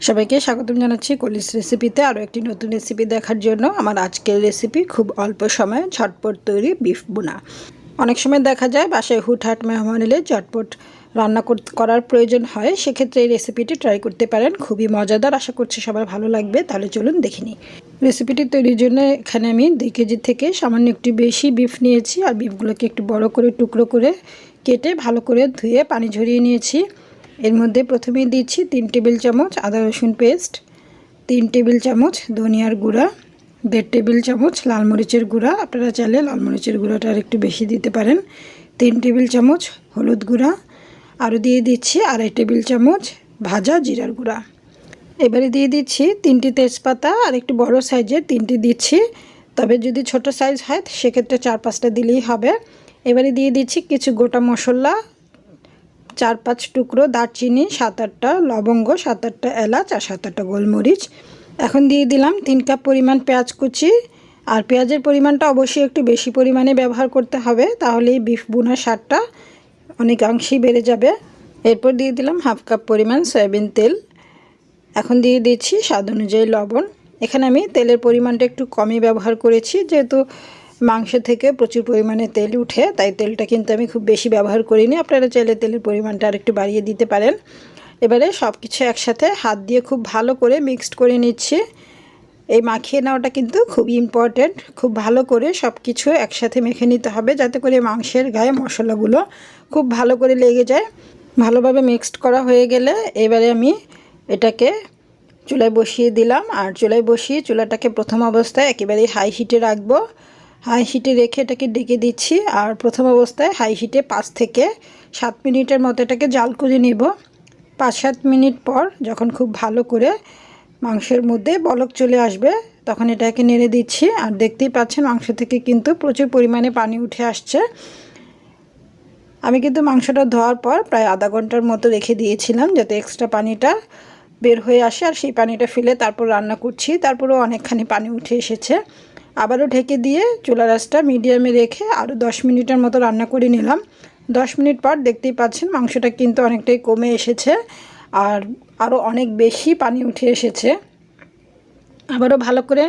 সবাইকে স্বাগতম জানাচ্ছি কলিস রেসিপিতে। আরও একটি নতুন রেসিপি দেখার জন্য আমার আজকের রেসিপি খুব অল্প সময়ে ঝটপট তৈরি বিফ বোনা। অনেক সময় দেখা যায় বাসায় হুটহাট মেহমান এলে ঝটপট রান্না কর- করার প্রয়োজন হয়। সেক্ষেত্রে এই রেসিপিটি ট্রাই করতে পারেন। খুবই মজাদার। আশা করছি সবার ভালো লাগবে। তাহলে চলুন দেখে নিই। রেসিপিটি তৈরির জন্য এখানে আমি দুই কেজি থেকে সামান্য একটু বেশি বিফ নিয়েছি। আর বিফগুলোকে একটু বড় করে টুকরো করে কেটে ভালো করে ধুয়ে পানি ঝরিয়ে নিয়েছি। এর মধ্যে প্রথমেই দিচ্ছি তিন টেবিল চামচ আদা রসুন পেস্ট, তিন টেবিল চামচ ধনিয়ার গুঁড়া, দেড় টেবিল চামচ লাল মরিচের গুঁড়া। আপনারা চাইলে লাল মরিচের গুঁড়াটা আর একটু বেশি দিতে পারেন। তিন টেবিল চামচ হলুদ গুঁড়া। আরও দিয়ে দিচ্ছি আড়াই টেবিল চামচ ভাজা জিরার গুঁড়া। এবারে দিয়ে দিচ্ছি তিনটি তেজপাতা আর একটু বড় সাইজের তিনটি দিচ্ছি। তবে যদি ছোট সাইজ হয়, সেক্ষেত্রে চার পাঁচটা দিলেই হবে। এবারে দিয়ে দিচ্ছি কিছু গোটা মশলা চার পাঁচ টুকরো দারচিনি সাত আটটা লবঙ্গ সাত আটটা এলাচ আর সাত আটটা গোলমরিচ। এখন দিয়ে দিলাম তিন কাপ পরিমাণ পেঁয়াজ কুচি। আর পেঁয়াজের পরিমাণটা অবশ্যই একটু বেশি পরিমাণে ব্যবহার করতে হবে তাহলে এই বিফ বোনার স্বাদটা অনেকাংশেই বেড়ে যাবে। এরপর দিয়ে দিলাম হাফ কাপ পরিমাণ সয়াবিন তেল। এখন দিয়ে দিচ্ছি স্বাদ অনুযায়ী লবণ। এখানে আমি তেলের পরিমাণটা একটু কমই ব্যবহার করেছি, যেহেতু মাংস থেকে প্রচুর পরিমাণে তেল উঠে, তাই তেলটা কিন্তু আমি খুব বেশি ব্যবহার করিনি। আপনারা চাইলে তেলের পরিমাণটা আর একটু বাড়িয়ে দিতে পারেন। এবারে সব কিছু একসাথে হাত দিয়ে খুব ভালো করে মিক্সড করে নিচ্ছি। এই মাখিয়ে নেওয়াটা কিন্তু খুব ইম্পর্ট্যান্ট খুব ভালো করে সব কিছু একসাথে মেখে নিতে হবে, যাতে করে মাংসের গায়ে মশলাগুলো খুব ভালো করে লেগে যায়। ভালোভাবে মিক্সড করা হয়ে গেলে এবারে আমি এটাকে চুলায় বসিয়ে দিলাম। আর চুলায় বসিয়ে চুলাটাকে প্রথম অবস্থায় একেবারেই হাই হিটে রাখব। হাই হিটে রেখে এটাকে ডেকে দিচ্ছি, আর প্রথম অবস্থায় হাই হিটে পাঁচ থেকে সাত মিনিটের মতো এটাকে জাল করে নেব। পাঁচ সাত মিনিট পর যখন খুব ভালো করে মাংসের মধ্যে বলক চলে আসবে, তখন এটাকে নেড়ে দিচ্ছি। আর দেখতেই পাচ্ছেন মাংস থেকে কিন্তু প্রচুর পরিমাণে পানি উঠে আসছে। আমি কিন্তু মাংসটা ধোয়ার পর প্রায় আধা ঘণ্টার মতো রেখে দিয়েছিলাম যাতে এক্সট্রা পানিটা বের হয়ে আসে, আর সেই পানিটা ফেলে তারপর রান্না করছি। তারপরেও অনেকখানি পানি উঠে এসেছে। আবারও ঢেকে দিয়ে চুলা রাসটা মিডিয়ামে রেখে আরও দশ মিনিটের মতো রান্না করে নিলাম। দশ মিনিট পর দেখতেই পাচ্ছেন মাংসটা কিন্তু অনেকটাই কমে এসেছে আর আরও অনেক বেশি পানি উঠে এসেছে। আবারও ভালো করে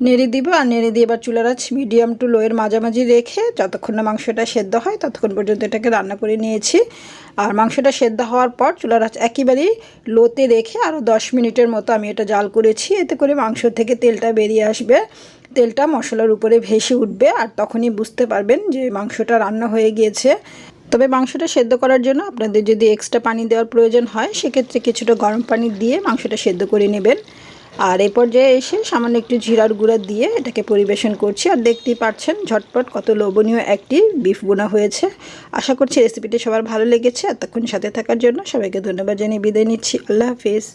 নেড়ে দিব আর নেড়ে দিয়ে এবার চুলার আঁচ মিডিয়াম টু লোয়ের মাঝামাঝি রেখে যতক্ষণ না মাংসটা সেদ্ধ হয় ততক্ষণ পর্যন্ত এটাকে রান্না করে নিয়েছি। আর মাংসটা সেদ্ধ হওয়ার পর চুলার আঁচ একেবারেই লোতে রেখে আরও দশ মিনিটের মতো আমি এটা জাল করেছি। এতে করে মাংস থেকে তেলটা বেরিয়ে আসবে। তেলটা মশলার উপরে ভেসে উঠবে আর তখনই বুঝতে পারবেন যে মাংসটা রান্না হয়ে গিয়েছে। তবে মাংসটা সেদ্ধ করার জন্য আপনাদের যদি এক্সট্রা পানি দেওয়ার প্রয়োজন হয়, সেক্ষেত্রে কিছুটা গরম পানি দিয়ে মাংসটা সেদ্ধ করে নেবেন। আর এই পর্যায়ে এসে সামান্য একটু জিরার গুঁড়া দিয়ে এটাকে পরিবেশন করছি। আর দেখতেই পাচ্ছেন ঝটপট কত লোভনীয় একটি বিফ বোনা হয়েছে। আশা করছি রেসিপিটি সবার ভালো লেগেছে। এতক্ষণ সাথে থাকার জন্য সবাইকে ধন্যবাদ জানিয়ে বিদায় নিচ্ছি। আল্লাহ হাফিজ।